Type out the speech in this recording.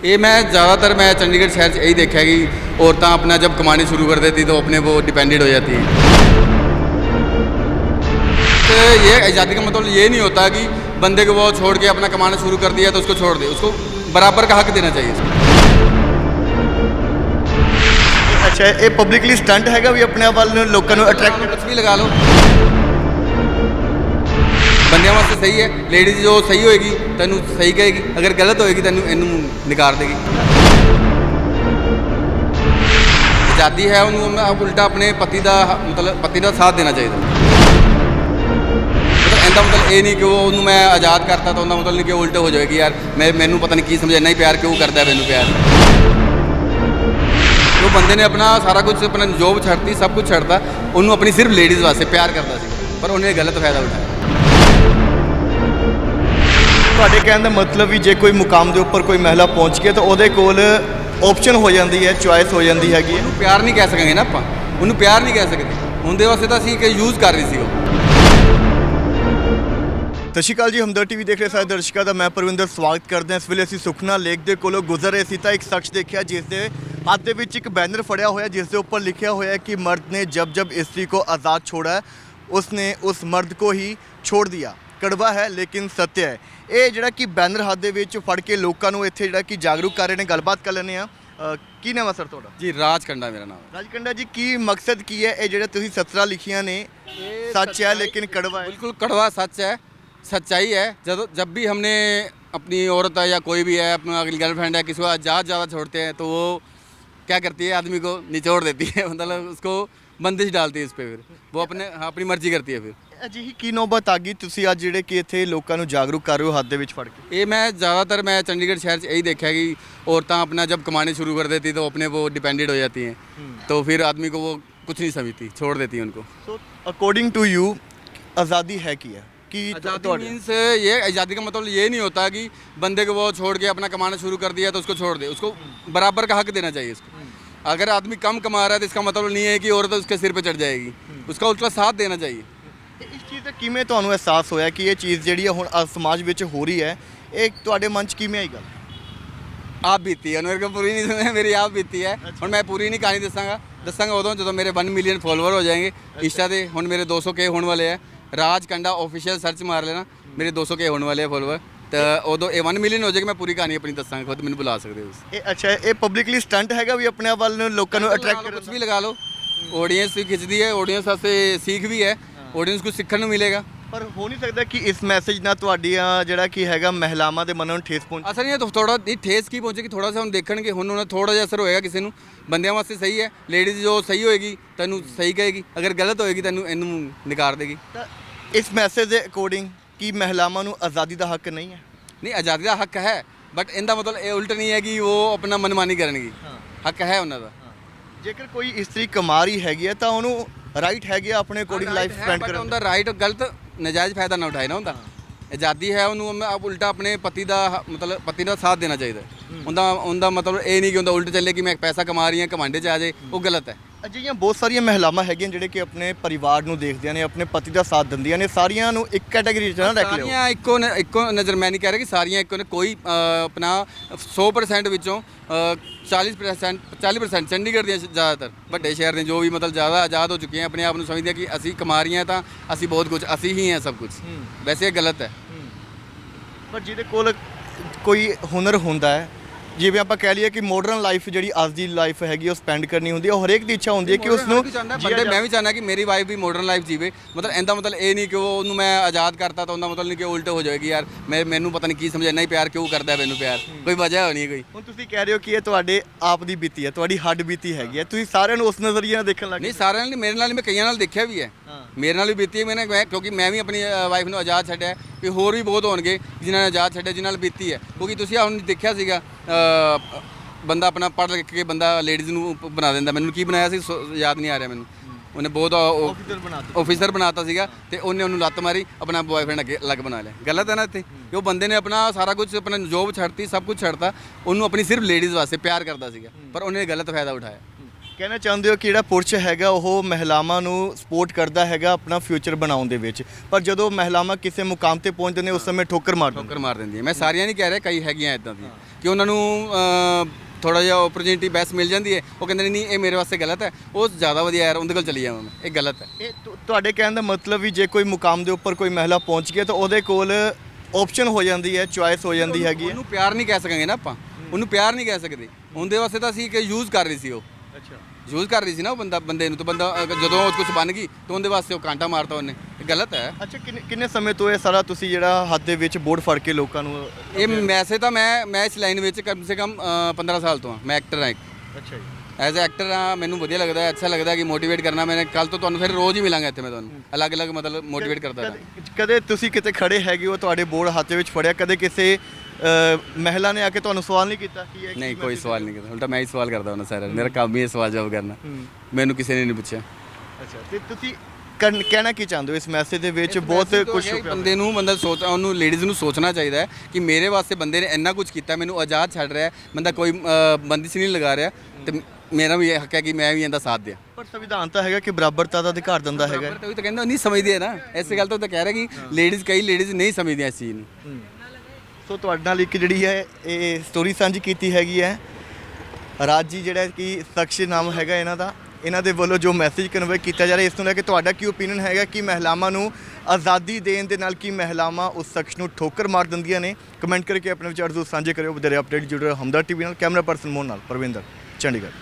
ये मैं ज़्यादातर मैं चंडीगढ़ शहर से यही देखा कि औरतें अपना जब कमाने शुरू कर देती तो अपने वो डिपेंडेंट हो जाती हैं। तो ये आज़ादी का मतलब ये नहीं होता कि बंदे को वो छोड़ के अपना कमाना शुरू कर दिया तो उसको छोड़ दे उसको बराबर का हक देना चाहिए। अच्छा ये पब्लिकली स्टंट है भी अपने आप लोगों ਲੋਕਾਂ ਨੂੰ ਅਟਰੈਕਟ भी लगा लो। ਬੰਦਿਆਂ ਵਾਸਤੇ ਸਹੀ ਹੈ ਲੇਡੀਜ਼ ਜੋ ਸਹੀ ਹੋਏਗੀ, ਤੈਨੂੰ ਸਹੀ ਕਹੇਗੀ, ਅਗਰ ਗਲਤ ਹੋਏਗੀ, ਤੈਨੂੰ ਇਹਨੂੰ ਨਿਕਾਰ ਦੇਗੀ। ਆਜ਼ਾਦੀ ਹੈ, ਉਹਨੂੰ ਮੈਂ ਉਲਟਾ ਆਪਣੇ ਪਤੀ ਦਾ ਮਤਲਬ ਪਤੀ ਦਾ ਸਾਥ ਦੇਣਾ ਚਾਹੀਦਾ। ਮਤਲਬ ਇਹਦਾ ਮਤਲਬ ਇਹ ਨਹੀਂ ਕਿ ਉਹ ਉਹਨੂੰ ਮੈਂ ਆਜ਼ਾਦ ਕਰਤਾ ਤਾਂ ਉਹਦਾ ਮਤਲਬ ਨਹੀਂ ਕਿ ਉਹ ਉਲਟ ਹੋ ਜਾਏਗੀ ਯਾਰ, ਮੈਂ, ਮੈਨੂੰ ਪਤਾ ਨਹੀਂ ਕੀ ਸਮਝ, ਇੰਨਾ ਹੀ ਪਿਆਰ ਕਿਉਂ ਕਰਦਾ ਮੈਨੂੰ ਪਿਆਰ। ਉਹ ਬੰਦੇ ਨੇ ਆਪਣਾ ਸਾਰਾ ਕੁਝ ਆਪਣਾ ਜੋਬ ਛੱਡਤੀ, ਸਭ ਕੁਝ ਛੱਡਤਾ, ਉਹਨੂੰ ਆਪਣੀ ਸਿਰਫ ਲੇਡੀਜ਼ ਵਾਸਤੇ ਪਿਆਰ ਕਰਦਾ ਸੀ, ਪਰ ਉਹਨੇ ਗਲਤ ਫਾਇਦਾ ਉਠਾਇਆ। ਤੁਹਾਡੇ ਕਹਿਣ ਦਾ ਮਤਲਬ ਵੀ ਜੇ ਕੋਈ ਮੁਕਾਮ ਦੇ ਉੱਪਰ ਕੋਈ ਮਹਿਲਾ ਪਹੁੰਚ ਕੇ ਤਾਂ ਉਹਦੇ ਕੋਲ ਆਪਸ਼ਨ ਹੋ ਜਾਂਦੀ ਹੈ ਚੁਆਇਸ ਹੋ ਜਾਂਦੀ ਹੈਗੀ ਉਹਨੂੰ ਪਿਆਰ ਨਹੀਂ ਕਹਿ ਸਕਾਂਗੇ ਨਾ ਆਪਾਂ। ਉਹਨੂੰ ਪਿਆਰ ਨਹੀਂ ਕਹਿ ਸਕਦੇ। ਹੁੰਦੇ ਵਾਸਤੇ ਤਾਂ ਅਸੀਂ ਕਿ ਯੂਜ਼ ਕਰ ਰਹੀ ਸੀ ਉਹ। ਸਤਿ ਸ਼੍ਰੀ ਅਕਾਲ ਜੀ ਹਮਦਰ ਟੀਵੀ ਦੇਖ ਰਹੇ ਸਾਰੇ ਦਰਸ਼ਕਾਂ ਦਾ ਮੈਂ ਪਰਵਿੰਦਰ ਸਵਾਗਤ ਕਰਦਾ ਹਾਂ। ਇਸ ਵੇਲੇ ਅਸੀਂ ਸੁਖਨਾ ਲੇਕ ਦੇ ਕੋਲੋਂ ਗੁਜ਼ਰ ਰਹੇ ਸੀ ਤਾਂ ਇੱਕ ਸ਼ਖਸ ਦੇਖਿਆ ਜਿਸ ਦੇ ਹੱਥ ਦੇ ਵਿੱਚ ਇੱਕ ਬੈਨਰ ਫੜਿਆ ਹੋਇਆ ਜਿਸ ਦੇ ਉੱਪਰ ਲਿਖਿਆ ਹੋਇਆ ਕਿ ਮਰਦ ਨੇ ਜਬ ਜਬ ਇਸਤਰੀ ਕੋ ਆਜ਼ਾਦ ਛੋੜਾ ਉਸਨੇ ਉਸ ਮਰਦ ਕੋ ਹੀ ਛੋੜ ਦਿਆ। ਕੜਵਾ ਹੈ ਲੇਕਿਨ ਸੱਚ ਹੈ। ਇਹ ਜਿਹੜਾ ਕਿ ਬੈਨਰ ਹੱਥ ਦੇ ਵਿੱਚ ਫੜ ਕੇ ਲੋਕਾਂ ਨੂੰ ਇੱਥੇ ਜਿਹੜਾ ਕਿ ਜਾਗਰੂਕ ਕਰ ਰਹੇ ਨੇ ਗੱਲਬਾਤ ਕਰ ਲੈਂਦੇ ਆ ਕੀ ਨਾਮ ਹੈ ਸਰ ਤੁਹਾਡਾ ਜੀ ਰਾਜ ਕੰਡਾ ਮੇਰਾ ਨਾਮ ਰਾਜਕੰਡਾ ਜੀ ਕੀ ਮਕਸਦ ਕੀ ਹੈ ਇਹ ਜਿਹੜੇ ਤੁਸੀਂ ਸਤਰਾ ਲਿਖੀਆਂ ਨੇ ਸੱਚ ਹੈ ਲੇਕਿਨ ਕੜਵਾ ਹੈ बिल्कुल कड़वा सच है सच्चाई है जब जब भी हमने अपनी औरत है या कोई भी है अपना गर्लफ्रेंड है किसी को आज़ाद ज़्यादा छोड़ते हैं तो वो क्या करती है आदमी को निचोड़ देती है मतलब उसको बंदिश डालती है उस पर फिर वो अपने हाँ, अपनी मर्जी करती है फिर ਅਜਿਹੀ ਕੀ ਨੌਬਤ ਆ ਗਈ ਤੁਸੀਂ ਅੱਜ ਜਿਹੜੇ ਕਿ ਇੱਥੇ ਲੋਕਾਂ ਨੂੰ ਜਾਗਰੂਕ ਕਰ ਰਹੇ ਹੋ ਹੱਥ ਦੇ ਵਿੱਚ ਫੜ ਕੇ ये मैं ज़्यादातर मैं चंडीगढ़ शहर से यही देखा है कि औरतें अपना जब कमाने शुरू कर देती तो अपने वो डिपेंडेंट हो जाती हैं तो फिर आदमी को वो कुछ नहीं समझती छोड़ देती है उनको ਸੋ ਅਕੋਰਡਿੰਗ ਟੂ ਯੂ ਆਜ਼ਾਦੀ ਹੈ ਕੀ ਹੈ ਕੀ आज़ादी ਤੁਹਾਡੇ मीन्स ये आज़ादी का मतलब ये नहीं होता कि बंदे को वो छोड़ के अपना कमाना शुरू कर दिया तो उसको छोड़ दे उसको बराबर का हक देना चाहिए इसको अगर आदमी कम कमा रहा है तो इसका मतलब नहीं है कि औरत उसके सिर पे चढ़ जाएगी उसका उसका साथ देना चाहिए ਇਸ ਚੀਜ਼ ਦਾ ਕਿਵੇਂ ਤੁਹਾਨੂੰ ਅਹਿਸਾਸ ਹੋਇਆ ਕਿ ਇਹ ਚੀਜ਼ ਜਿਹੜੀ ਹੈ ਹੁਣ ਅ- ਸਮਾਜ ਵਿੱਚ ਹੋ ਰਹੀ ਹੈ ਇਹ ਤੁਹਾਡੇ ਮਨ 'ਚ ਕਿਵੇਂ ਆਈ ਗੱਲ? ਆਪ ਬੀਤੀ ਹੈ ਅਨਵਰ ਪੂਰੀ ਨਹੀਂ ਸੁਣੀ ਮੇਰੀ ਆਪ ਬੀਤੀ ਹੈ। ਹੁਣ ਮੈਂ ਪੂਰੀ ਨਹੀਂ ਕਹਾਣੀ ਦੱਸਾਂਗਾ। ਦੱਸਾਂਗਾ ਉਦੋਂ ਜਦੋਂ ਮੇਰੇ 1 ਮਿਲੀਅਨ ਫੋਲੋਅਰ ਹੋ ਜਾਣਗੇ ਇੰਸਟਾ ਦੇ ਹੁਣ ਮੇਰੇ 200 ਕੇ ਹੋਣ ਵਾਲੇ ਹੈ ਰਾਜ ਕੰਡਾ ਆਫੀਸ਼ੀਅਲ ਸਰਚ ਮਾਰ ਲੈਣਾ। ਮੇਰੇ 200 ਕੇ ਹੋਣ ਵਾਲੇ ਹੈ ਫੋਲੋਅਰ ਤਾਂ ਉਦੋਂ ਇਹ 1 ਮਿਲੀਅਨ ਹੋ ਜਾਏਗਾ ਮੈਂ ਪੂਰੀ ਕਹਾਣੀ ਆਪਣੀ ਦੱਸਾਂਗਾ ਖੁਦ ਮੈਨੂੰ ਬੁਲਾ ਸਕਦੇ ਹੋ ਇਹ ਅੱਛਾ ਇਹ ਪਬਲਿਕਲੀ ਸਟੰਟ ਹੈਗਾ ਵੀ ਆਪਣੇ ਆਪ ਵੱਲ ਨੂੰ ਲੋਕਾਂ ਨੂੰ ਅਟਰੈਕਟ ਕਰਨ ਵੀ ਲਗਾ ਲਓ। ਆਡੀਅנס ਵੀ ਖਿੱਚਦੀ ਹੈ ਆਡੀਅנס ਵਾਸਤੇ ਸਿੱਖ ਵੀ ਹੈ। ਆਡੀਅנס ਕੁਝ ਸਿੱਖਣ ਨੂੰ ਮਿਲੇਗਾ। ਪਰ ਹੋ ਨਹੀਂ ਸਕਦਾ ਕਿ ਇਸ ਮੈਸੇਜ ਨਾਲ ਤੁਹਾਡੀਆਂ ਜਿਹੜਾ ਕਿ ਹੈਗਾ ਮਹਿਲਾਵਾਂ ਦੇ ਮਨਾਂ ਨੂੰ ਠੇਸ ਪਹੁੰਚ ਅਸਰ ਨਹੀਂ ਥੋੜਾ ਇਹ ਠੇਸ ਕੀ ਪਹੁੰਚੇਗੀ ਥੋੜਾ ਜਿਹਾ ਹੁਣ ਦੇਖਣਗੇ ਹੁਣ ਉਹਨਾਂ ਥੋੜਾ ਜਿਹਾ ਅਸਰ ਹੋਏਗਾ ਕਿਸੇ ਨੂੰ। ਬੰਦਿਆਂ ਵਾਸਤੇ ਸਹੀ ਹੈ ਲੇਡੀਜ਼ ਜੋ ਸਹੀ ਹੋਏਗੀ ਤੈਨੂੰ ਸਹੀ ਕਹੇਗੀ ਅਗਰ ਗਲਤ ਹੋਏਗੀ ਤੈਨੂੰ ਇਹਨੂੰ ਨਿਕਾਰ ਦੇਗੀ। ਤਾਂ ਇਸ ਮੈਸੇਜ ਦੇ ਅਕੋਰਡਿੰਗ ਕਿ ਮਹਿਲਾਵਾਂ ਨੂੰ ਆਜ਼ਾਦੀ ਦਾ ਹੱਕ ਨਹੀਂ ਹੈ। ਨਹੀਂ ਆਜ਼ਾਦੀ ਦਾ ਹੱਕ ਹੈ ਬਟ ਇਹਦਾ ਮਤਲਬ ਇਹ ਉਲਟ ਨਹੀਂ ਹੈ ਕਿ ਉਹ ਆਪਣਾ ਮਨਮਾਨੀ ਕਰਨਗੀ। ਹੱਕ ਹੈ ਉਹਨਾਂ ਦਾ। ਜੇਕਰ ਕੋਈ ਇਸਤਰੀ ਕਮਾ ਰਹੀ ਹੈਗੀ ਹੈ ਤਾਂ ਉਹਨੂੰ ਰਾਈਟ ਹੈਗੀ ਆ ਆਪਣੇ ਅਕੋਰਡਿੰਗ ਲਾਈਫ ਸਪੈਂਡ ਕਰਨ ਦਾ ਉਹਦਾ ਰਾਈਟ ਗਲਤ ਨਜਾਇਜ਼ ਫਾਇਦਾ ਨਾ ਉਠਾਏ ਨਾ ਹੁੰਦਾ ਆਜ਼ਾਦੀ ਹੈ ਉਹਨੂੰ ਆਪ ਉਲਟਾ ਆਪਣੇ ਪਤੀ ਦਾ ਮਤਲਬ ਪਤੀ ਦਾ ਸਾਥ ਦੇਣਾ ਚਾਹੀਦਾ। ਉਹਦਾ ਉਹਦਾ ਮਤਲਬ ਇਹ ਨਹੀਂ ਕਿ ਉਹਦਾ ਉਲਟ ਚੱਲੇ ਕਿ ਮੈਂ ਪੈਸਾ ਕਮਾ ਰਹੀ ਹਾਂ ਕਮਾਂਡੇ 'ਚ ਆ ਜਾਏ ਉਹ ਗਲਤ ਹੈ। ਅਜਿਹੀਆਂ ਬਹੁਤ ਸਾਰੀਆਂ ਮਹਿਲਾਵਾਂ ਹੈਗੀਆਂ ਜਿਹੜੇ ਕਿ ਆਪਣੇ ਪਰਿਵਾਰ ਨੂੰ ਦੇਖਦੀਆਂ ਨੇ ਆਪਣੇ ਪਤੀ ਦਾ ਸਾਥ ਦਿੰਦੀਆਂ ਨੇ ਸਾਰੀਆਂ ਨੂੰ ਇੱਕ ਕੈਟਾਗਰੀ 'ਚ ਨਾ ਰੱਖ ਲਿਓ। ਸਾਰੀਆਂ ਇੱਕੋ ਨ- ਇੱਕੋ ਨਜ਼ਰ ਮੈਂ ਨਹੀਂ ਕਹਿ ਰਿਹਾ ਕਿ ਸਾਰੀਆਂ ਇੱਕੋ ਨੇ ਕੋਈ ਅ, ਆਪਣਾ 100% ਵਿੱਚੋਂ ਅ, 40% 40% ਚੰਡੀਗੜ੍ਹ ਦੀਆਂ ਜ਼ਿਆਦਾਤਰ। ਵੱਡੇ ਸ਼ਹਿਰ ਨੇ ਜੋ ਵੀ ਮਤਲਬ ਜ਼ਿਆਦਾ ਆਜ਼ਾਦ ਹੋ ਚੁੱਕੇ ਹਨ ਆਪਣੇ ਆਪ ਨੂੰ ਸਮਝਦੇ ਆ ਕਿ ਅਸੀਂ ਕਮਾ ਰਹੀਆਂ ਤਾਂ ਅਸੀਂ ਬਹੁਤ ਕੁਝ ਅਸੀਂ ਹੀ ਹਾਂ ਸਭ ਕੁਝ ਵੈਸੇ ਇਹ ਗਲਤ ਹੈ। ਪਰ ਜਿਹਦੇ ਕੋਲ ਕੋਈ ਹੁਨਰ ਹੁੰਦਾ ਹੈ ਜਿਵੇਂ ਆਪਾਂ ਕਹਿ ਲਈਏ ਕਿ ਮਾਡਰਨ ਲਾਈਫ ਜਿਹੜੀ ਅੱਜ ਦੀ ਲਾਈਫ ਹੈਗੀ ਉਹ ਸਪੈਂਡ ਕਰਨੀ ਹੁੰਦੀ ਹੈ ਉਹ ਹਰੇਕ ਦੀ ਇੱਛਾ ਹੁੰਦੀ ਹੈ ਕਿ ਉਸ ਨੂੰ ਬੰਦੇ ਮੈਂ ਵੀ ਚਾਹੁੰਦਾ ਕਿ ਮੇਰੀ ਵਾਈਫ ਵੀ ਮਾਡਰਨ ਲਾਈਫ ਜੀਵੇ। ਮਤਲਬ ਇਹਦਾ ਮਤਲਬ ਇਹ ਨਹੀਂ ਕਿ ਉਹ ਉਹਨੂੰ ਮੈਂ ਆਜ਼ਾਦ ਕਰਤਾ ਤਾਂ ਉਹਦਾ ਮਤਲਬ ਨਹੀਂ ਕਿ ਉਲਟ ਹੋ ਜਾਏਗੀ ਯਾਰ ਮੈਂ ਮੈਨੂੰ ਪਤਾ ਨਹੀਂ ਕੀ ਸਮਝ ਇੰਨਾ ਹੀ ਪਿਆਰ ਕਿਉਂ ਕਰਦਾ ਮੈਨੂੰ ਪਿਆਰ? ਕੋਈ ਵਜ੍ਹਾ ਹੋਣੀ ਹੈ ਕੋਈ। ਹੁਣ ਤੁਸੀਂ ਕਹਿ ਰਹੇ ਹੋ ਕਿ ਇਹ ਤੁਹਾਡੇ ਆਪ ਦੀ ਬੀਤੀ ਹੈ ਤੁਹਾਡੀ ਹੱਡ ਬੀਤੀ ਹੈਗੀ ਹੈ। ਤੁਸੀਂ ਸਾਰਿਆਂ ਨੂੰ ਉਸ ਨਜ਼ਰੀਏ ਨਾਲ ਦੇਖਣ ਲੱਗ ਨਹੀਂ ਸਾਰਿਆਂ ਨਾਲ ਮੇਰੇ ਨਾਲ ਮੈਂ ਕਈਆਂ ਨਾਲ ਦੇਖਿਆ ਵੀ ਹੈ। ਮੇਰੇ ਨਾਲ ਵੀ ਬੀਤੀ ਹੈ ਮੈਨੇ ਕਿਉਂਕਿ ਮੈਂ ਵੀ ਆਪਣੀ ਵਾਈਫ ਨੂੰ ਆਜ਼ਾਦ ਛੱਡਿਆ ਵੀ ਹੋਰ ਵੀ ਬਹੁਤ ਹੋਣਗੇ ਜਿਨ੍ਹਾਂ ਨੇ ਆਜ਼ਾਦ ਛੱਡਿਆ ਜਿਨ੍ਹਾਂ ਨਾਲ ਬੀਤੀ ਹੈ। ਕਿਉਂਕਿ ਤੁਸੀਂ ਹੁਣ ਦੇਖਿਆ ਸੀਗਾ ਬੰਦਾ ਆਪਣਾ ਪੜ੍ਹ ਲਿਖ ਕੇ ਬੰਦਾ ਲੇਡੀਜ਼ ਨੂੰ ਬਣਾ ਦਿੰਦਾ। ਮੈਨੂੰ ਕੀ ਬਣਾਇਆ ਸੀ ਸੋ- ਯਾਦ ਨਹੀਂ ਆ ਰਿਹਾ ਮੈਨੂੰ। ਉਹਨੇ ਬਹੁਤ। ਆਫੀਸਰ ਬਣਾਤਾ ਸੀਗਾ ਤੇ ਉਹਨੇ ਉਹਨੂੰ ਲੱਤ ਮਾਰੀ ਆਪਣਾ ਬॉयਫ੍ਰੈਂਡ ਅੱਗੇ ਅਲੱਗ ਬਣਾ ਲਿਆ। ਗਲਤ ਹੈ ਨਾ ਇੱਥੇ? ਕਿ ਉਹ ਬੰਦੇ ਨੇ ਆਪਣਾ ਸਾਰਾ ਕੁਝ ਆਪਣਾ ਜੋਬ ਛੱਡਤੀ ਸਭ ਕੁਝ ਛੱਡਤਾ। ਉਹਨੂੰ ਆਪਣੀ ਸਿਰਫ ਲੇਡੀਜ਼ ਵਾਸਤੇ ਪਿਆਰ ਕਰਦਾ ਸੀਗਾ। ਪਰ ਉਹਨੇ ਗਲਤ ਫਾਇਦਾ ਉਠਾਇਆ। ਕਹਿਣਾ ਚਾਹੁੰਦੇ ਹੋ ਕਿ ਜਿਹੜਾ ਪੁਰਸ਼ ਹੈਗਾ ਉਹ ਮਹਿਲਾਵਾਂ ਨੂੰ ਸਪੋਰਟ ਕਰਦਾ ਹੈਗਾ ਆਪਣਾ ਫਿਊਚਰ ਬਣਾਉਣ ਦੇ ਵਿੱਚ? ਪਰ ਜਦੋਂ ਮਹਿਲਾਵਾਂ ਕਿਸੇ ਮੁਕਾਮ ਤੇ ਪਹੁੰਚਦੇ ਨੇ ਉਸ ਸਮੇਂ ਠੋਕਰ ਮਾਰ ਦਿੰਦੇ ਠੋਕਰ ਮਾਰ ਦਿੰਦੀ ਹੈ ਮੈਂ ਸਾਰੀਆਂ ਨਹੀਂ ਕਹਿ ਰਿਹਾ ਕਈ ਹੈਗੀਆਂ ਇਦਾਂ ਦੀਆਂ। ਕਿ ਉਹਨਾਂ ਨੂੰ ਥੋੜਾ ਜਿਹਾ ਓਪਰਚੁਨਿਟੀ ਬੈਸ ਮਿਲ ਜਾਂਦੀ ਹੈ। ਉਹ ਕਹਿੰਦੇ ਨੇ ਨਹੀਂ ਇਹ ਮੇਰੇ ਵਾਸਤੇ ਗਲਤ ਹੈ। ਉਹ ਜ਼ਿਆਦਾ ਵਧੀਆ ਯਾਰ ਉਹਦੇ ਕੋਲ ਚਲੀ ਜਾਵਾਂ ਮੈਂ। ਇਹ ਗਲਤ ਹੈ। ਇਹ ਤੁਹਾਡੇ ਕਹਿਣ ਦਾ ਮਤਲਬ ਵੀ ਜੇ ਕੋਈ ਮੁਕਾਮ ਦੇ ਉੱਪਰ ਕੋਈ ਮਹਿਲਾ ਪਹੁੰਚ ਗਈ ਤਾਂ ਉਹਦੇ ਕੋਲ ਆਪਸ਼ਨ ਹੋ ਜਾਂਦੀ ਹੈ ਚੁਆਇਸ ਹੋ ਜਾਂਦੀ ਹੈਗੀ ਉਹਨੂੰ ਪਿਆਰ ਨਹੀਂ ਕਹਿ ਸਕਾਂਗੇ ਨਾ ਆਪਾਂ। ਉਹਨੂੰ ਪਿਆਰ ਨਹੀਂ ਕਹਿ ਸਕਦੇ। ਉਹਦੇ ਵਾਸਤੇ ਤਾਂ ਅਸੀਂ ਕਿ ਯੂਜ਼ ਕਰ ਰਹੀ ਸੀ ਉਹ। ਅੱਛਾ। ਯੂਜ਼ ਕਰ ਰਹੀ ਸੀ ਨਾ ਉਹ ਬੰਦਾ ਬੰਦੇ ਨੂੰ ਤਾਂ ਬੰਦਾ ਜਦੋਂ ਉਹ ਕੁਝ ਬਣ ਗਈ ਤਾਂ ਉਹਦੇ ਵਾਸਤੇ ਉਹ ਕਾਂਟਾ ਮਾਰਤਾ ਉਹਨੇ। ਇਹ ਗਲਤ ਹੈ। ਅੱਛਾ ਕਿੰਨੇ ਕਿੰਨੇ ਸਮੇਂ ਤੋਂ ਇਹ ਸਾਰਾ ਤੁਸੀਂ ਜਿਹੜਾ ਹੱਥ ਦੇ ਵਿੱਚ ਬੋਰਡ ਫੜ ਕੇ ਲੋਕਾਂ ਨੂੰ ਇਹ ਵੈਸੇ ਤਾਂ ਮੈਂ ਮੈਂ ਇਸ ਲਾਈਨ ਵਿੱਚ ਕਮ ਸੇ ਕਮ ਅ, 15 ਸਾਲ ਤੋਂ ਹਾਂ ਮੈਂ ਐਕਟਰ ਹਾਂ ਇੱਕ। ਅੱਛਾ ਜੀ। ਐਜ਼ ਅ ਐਕਟਰ ਆ ਮੈਨੂੰ ਵਧੀਆ ਲੱਗਦਾ ਹੈ ਅੱਛਾ ਲੱਗਦਾ ਹੈ ਕਿ ਮੋਟੀਵੇਟ ਕਰਨਾ ਮੈਂ ਕੱਲ ਤੋਂ ਤੁਹਾਨੂੰ ਫਿਰ ਰੋਜ਼ ਹੀ ਮਿਲਾਂਗਾ ਇੱਥੇ ਮੈਂ ਤੁਹਾਨੂੰ। ਅਲੱਗ-ਅਲੱਗ ਮਤਲਬ ਮੋਟੀਵੇਟ ਕਰਦਾ ਰਹਾਂ ਕਦੇ- ਤੁਸੀਂ ਕਿਤੇ ਖੜੇ ਹੈਗੇ ਹੋ ਤੁਹਾਡੇ ਬੋਰਡ ਹੱਥ ਦੇ ਵਿੱਚ ਫੜਿਆ ਕਦੇ ਕਿਸੇ ਮਹਿਲਾ ਨੇ ਆ ਕੇ ਤੁਹਾਨੂੰ ਸਵਾਲ ਨਹੀਂ ਕੀਤਾ ਕਿ ਇਹ ਨਹੀਂ ਕੋਈ ਸਵਾਲ ਨਹੀਂ ਕਰਦਾ ਉਲਟਾ ਮੈਂ ਹੀ ਸਵਾਲ ਕਰਦਾ ਹਾਂ ਸਾਰਾ ਮੇਰਾ ਕੰਮ ਹੀ ਹੈ ਸਵਾਲ ਜਵਾਬ ਕਰਨਾ। ਮੈਨੂੰ ਕਿਸੇ ਨੇ ਨਹੀਂ ਪੁੱਛਿਆ। ਅੱਛਾ ਤੇ ਤੁਸੀਂ ਕਰਨ- ਕਹਿਣਾ ਕੀ ਚਾਹੁੰਦੇ ਹੋ ਇਸ ਮੈਸੇਜ ਦੇ ਵਿੱਚ? ਬਹੁਤ ਕੁਝ ਬੰਦੇ ਨੂੰ ਬੰਦਾ ਸੋਚ ਉਹਨੂੰ ਲੇਡੀਜ਼ ਨੂੰ ਸੋਚਣਾ ਚਾਹੀਦਾ ਹੈ ਕਿ ਮੇਰੇ ਵਾਸਤੇ ਬੰਦੇ ਨੇ ਇੰਨਾ ਕੁਝ ਕੀਤਾ ਮੈਨੂੰ ਆਜ਼ਾਦ ਛੱਡ ਰਿਹਾ ਹੈ ਬੰਦਾ ਕੋਈ ਬੰਦਿਸ਼ ਨਹੀਂ ਲਗਾ ਰਿਹਾ ਤੇ ਮੇਰਾ ਵੀ ਇਹ ਹੱਕ ਹੈ ਕਿ ਮੈਂ ਵੀ ਇਹਦਾ ਸਾਥ ਦਿਆਂ। ਪਰ ਸੰਵਿਧਾਨ ਤਾਂ ਹੈਗਾ ਕਿ ਬਰਾਬਰਤਾ ਦਾ ਅਧਿਕਾਰ ਦਿੰਦਾ ਹੈਗਾ। ਤਾਂ ਕਹਿੰਦਾ ਨਹੀਂ ਸਮਝਦੇ ਹੈ ਨਾ। ਇਸੇ ਗੱਲ ਤੋਂ ਤਾਂ ਕਹਿ ਰਿਹਾ ਕਿ ਲੇਡੀਜ਼ ਕਈ ਲੇਡੀਜ਼ ਨਹੀਂ ਸਮਝਦੀਆਂ ਇਸ ਚੀਜ਼ ਨੂੰ। ਸੋ ਤੁਹਾਡੇ ਨਾਲ ਇੱਕ ਜਿਹੜੀ ਹੈ, ਇਹ ਸਟੋਰੀ ਸਾਂਝੀ ਕੀਤੀ ਹੈਗੀ ਹੈ। ਰਾਜ ਜੀ, ਜਿਹੜਾ ਕਿ ਸ਼ਖਸ ਨਾਮ ਹੈਗਾ ਇਹਨਾਂ ਦਾ, ਇਹਨਾਂ ਦੇ ਵੱਲੋਂ ਜੋ ਮੈਸੇਜ ਕਨਵੇ ਕੀਤਾ ਜਾ ਰਿਹਾ, ਇਸ ਨੂੰ ਲੈ ਕੇ ਤੁਹਾਡਾ ਕੀ ਓਪੀਨੀਅਨ ਹੈਗਾ? ਕਿ ਮਹਿਲਾਵਾਂ ਨੂੰ ਆਜ਼ਾਦੀ ਦੇਣ ਦੇ ਨਾਲ ਕੀ ਮਹਿਲਾਵਾਂ ਉਸ ਸ਼ਖਸ ਨੂੰ ਠੋਕਰ ਮਾਰ ਦਿੰਦੀਆਂ ਨੇ? ਕਮੈਂਟ ਕਰਕੇ ਆਪਣੇ ਵਿਚਾਰ ਜ਼ਰੂਰ ਸਾਂਝੇ ਕਰਿਓ। ਵਧੇਰੇ ਅਪਡੇਟ ਜੁੜੇ ਰਹੋ ਹਮਦਰ ਟੀਵੀ ਨਾਲ, ਕੈਮਰਾ ਪਰਸਨ ਮੋਹਨ ਨਾਲ, ਪਰਵਿੰਦਰ, ਚੰਡੀਗੜ੍ਹ।